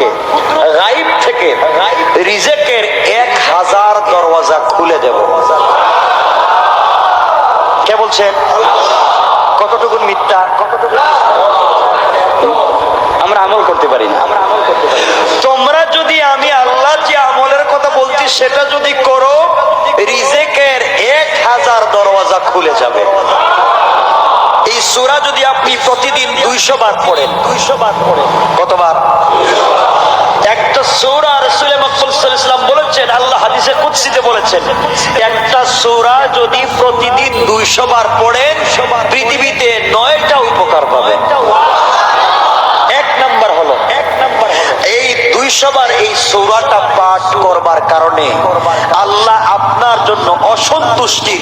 থেকে। গাইব থেকে রিজেকের এক হাজার দরওয়াজা খুলে দেব। কে বলছেন? কতটুকু মিথ্যা? কতটুকু আমরা আমল করতে পারি না। আমরা আমল করতে পারি তোমরা যদি আমি আল্লাহ যে আমলের কথা বলছি, সেটা যদি করো রিজেকের এক হাজার দরওয়াজা খুলে যাবে। সুরা যদি আপনি প্রতিদিন দুইশো বার পড়েন, দুইশো বার পড়েন। কতবার? একটা সৌরা রসুল ইসলাম বলেছেন, আল্লাহ হাদিসে কুৎসিতে বলেছেন, একটা সৌরা যদি প্রতিদিন দুইশো বার পড়েন, পৃথিবীতে নয়টা উপকার পাবেন। এক নাম্বার হলো এক নাম্বার এই দুইশো বার এই সৌরাটা পাঠ করবার কারণে জন্য অসন্তুষ্টি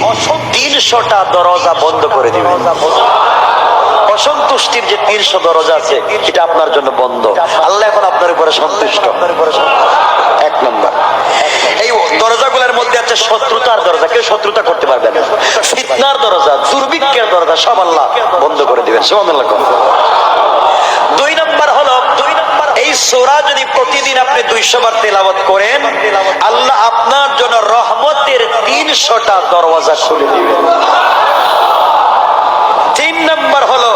তিনশোটা দরজা বন্ধ করে দিবেন অসন্তুষ্টির যে তিনশো দরজা আছে, এটা আপনার জন্য বন্ধ। আল্লাহ এখন আপনার উপরে সন্তুষ্ট। এক নম্বর। এই দরজাগুলোর মধ্যে আছে শত্রুতার দরজা। কেউ শত্রুতা করতে পারবে না। ফিতনার দরজা, দুর্ভিক্ষের দরজা, সব আল্লাহ বন্ধ করে দিবেন। সুবহানাল্লাহ দুই নম্বর হলো দুই নম্বর এই সোরা যদি প্রতিদিন আপনি দুইশো বার তেলাওয়াত করেন তিনশোটা দরওয়াজা খুলে দিবেন তিন নম্বর হলো,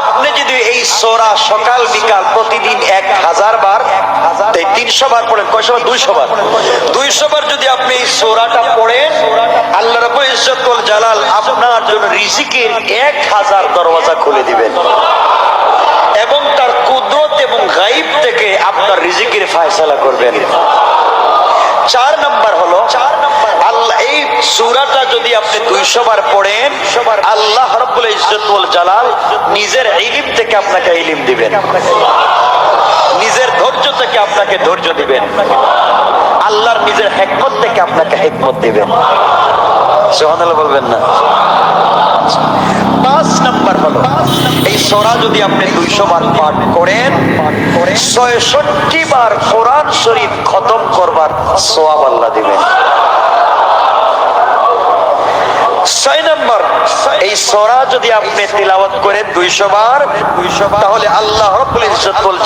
আপনি যদি এই সোরা সকাল, বিকাল প্রতিদিন এক হাজার বার তিনশো বার পড়েন কয়শো বার দুইশো বার। দুইশো বার যদি আপনি এই সোরাটা পড়েন, আল্লাহ রবুল ইজ্জতুল জালাল আপনার জন্য রিজিকের এক হাজার দরওয়াজা খুলে দিবেন। এবং তার কুদরত এবং গাইব থেকে আপনার রিজিকের ফায়সালা করবেন। যদি আপনি দুইশো বার পড়েন, আল্লাহ রব্বুল ইজ্জতুল জালাল নিজের ইলিম থেকে আপনাকে ইলিম দিবেন। নিজের ধৈর্য থেকে আপনাকে ধৈর্য দিবেন। আল্লাহর নিজের হেকমত থেকে আপনাকে হেকমত দিবেন। বলবেন না। পাঁচ নাম্বার হলো, এই সোরা যদি আপনি দুইশো বার পাঠ করেন, ছয়ষট্টি বার কোরআন শরীফ খতম করবার সোয়াব আল্লাহ দিবেন। ছয় নম্বর, এই সোরা যদি আপনি তিলাওয়াত করেন দুইশো বার, দুইশো তাহলে আল্লাহ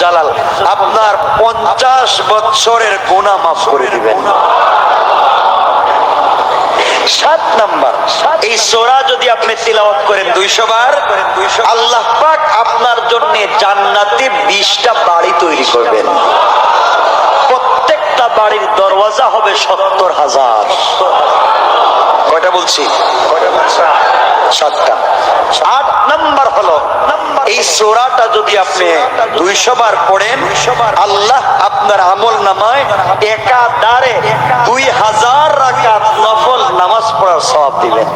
জালাল আপনার পঞ্চাশ মাফ করে দিবেন। সাত নাম্বার, এই সোরা যদি আপনি তিলাওয়াত করেন দুইশো বার, আল্লাহ পাক আপনার জন্য জান্নাতে বিশটা বাড়ি তৈরি করবেন। প্রত্যেকটা বাড়ির দরওয়াজা হবে সত্তর হাজার। কয়টা বলছি? সাতটা। আট নাম্বার হলো, এই সোরাটা যদি আপনি দুইশো বার পড়েন, আল্লাহ আপনার আমল নামায় একাধারে দুই হাজার রাকাত নফল নামাজ পড়ার সওয়াব দিবেন।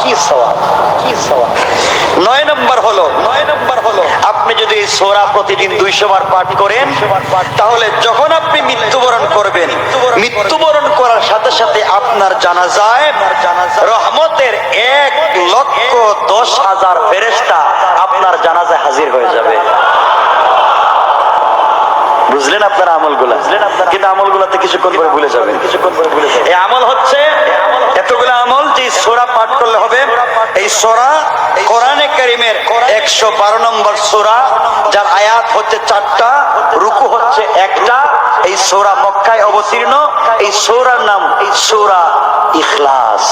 কি সওয়াব? কি সওয়াব? নয় নম্বর হলো, নয় নম্বর হলো, আপনি যদি এই সোরা প্রতিদিন দুইশো বার পাঠ করেন, তাহলে যখন আপনি মৃত্যুবরণ করবেন, মৃত্যুবরণ করার সাথে আপনার জানা যায় রহমতের এক লক্ষ দশ হাজার ফেরেস্তা আপনার জানাজায় হাজির হয়ে যাবে। বুঝলেন আপনার আমলগুলা? কিন্তু আমলগুলাতে কিছুক্ষণ পরে ভুলে যাবেন। কিছুক্ষণ পরে ভুলে যাবেন এই আমল হচ্ছে এতগুলো আমল যে সোরা পাঠ করলে হবে। এই সোরা কোরআনে কারিমের একশো বারো নম্বর সোরা, যার আয়াত হচ্ছে চারটা, রুকু হচ্ছে এই সোরা মক্কায় অবতীর্ণ। এই সোরার নাম এই সোরা ইখলাস।